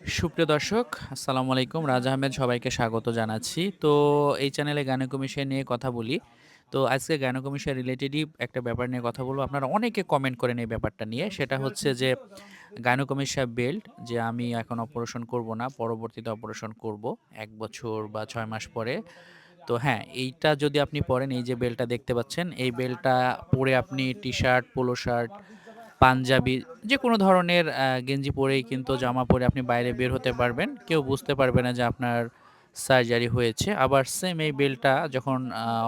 সুপ্রিয় দর্শক, আসসালামু আলাইকুম। রাজা আহমেদ সবাইকে স্বাগত জানাচ্ছি। তো এই চ্যানেলে গায়নোকমিশন নিয়ে কথা বলি। তো আজকে গায়নোকমিশন রিলেটেডই একটা ব্যাপার নিয়ে কথা বলব। আপনারা অনেকে কমেন্ট করেন এই ব্যাপারটা নিয়ে। সেটা হচ্ছে যে গায়নোকমিশা বেল্ট যে আমি এখন অপারেশন করব না, পরবর্তীতে অপারেশন করব এক বছর বা ছয় মাস পরে। তো হ্যাঁ এইটা যদি আপনি পরেন এই যে বেল্টটা দেখতে পাচ্ছেন, এই বেল্টটা পরে আপনি T shirt polo shirt Punjabi যে কোনো ধরনের গেঞ্জি পরেই কিন্তু জামা পরে আপনি বাইরে বের হতে পারবেন। কেউ বুঝতে পারবে না যে আপনার সার্জারি হয়েছে। আবার সেম এই বেল্টটা যখন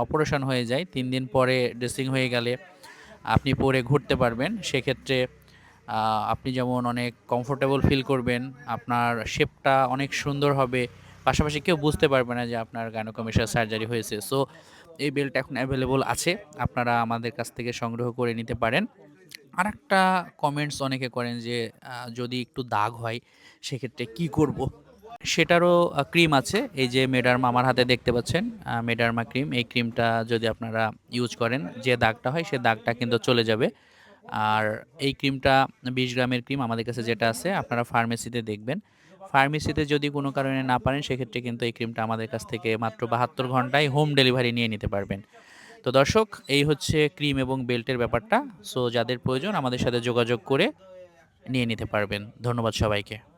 অপারেশন হয়ে যায় তিন দিন পরে ড্রেসিং হয়ে গেলে আপনি পরে ঘুরতে পারবেন। সেক্ষেত্রে আপনি যেমন অনেক কমফোর্টেবল ফিল করবেন, আপনার শেপটা অনেক সুন্দর হবে। পাশাপাশি কেউ বুঝতে পারবে না যে আপনার গাইনোকমেশিয়া সার্জারি হয়েছে। সো এই বেল্ট এখন অ্যাভেলেবল আছে। আপনারা আমাদের কাছ থেকে সংগ্রহ করে নিতে পারেন। আরেকটা কমেন্টস অনেকে করেন যে যদি একটু দাগ হয়, সেক্ষেত্রে কি করব? সেটারও ক্রিম আছে। এই যে মেডারমা আমার হাতে দেখতে পাচ্ছেন মেডারমা ক্রিম। এই ক্রিমটা যদি আপনারা ইউজ করেন, যে দাগটা হয়, সে দাগটা কিন্তু চলে যাবে। আর এই ক্রিমটা ২০ গ্রামের ক্রিম আমাদের কাছে যেটা আছে, আপনারা ফার্মেসিতে দেখবেন। ফার্মেসিতে যদি কোনো কারণে না পারেন, সেক্ষেত্রে কিন্তু এই ক্রিমটা আমাদের কাছ থেকে মাত্র ৭২ ঘন্টায় হোম ডেলিভারি নিয়ে নিতে পারবেন। তো দর্শক, এই হচ্ছে ক্রিম এবং বেল্টের ব্যাপারটা। সো যাদের প্রয়োজন আমাদের সাথে যোগাযোগ করে নিয়ে নিতে পারবেন। ধন্যবাদ সবাইকে।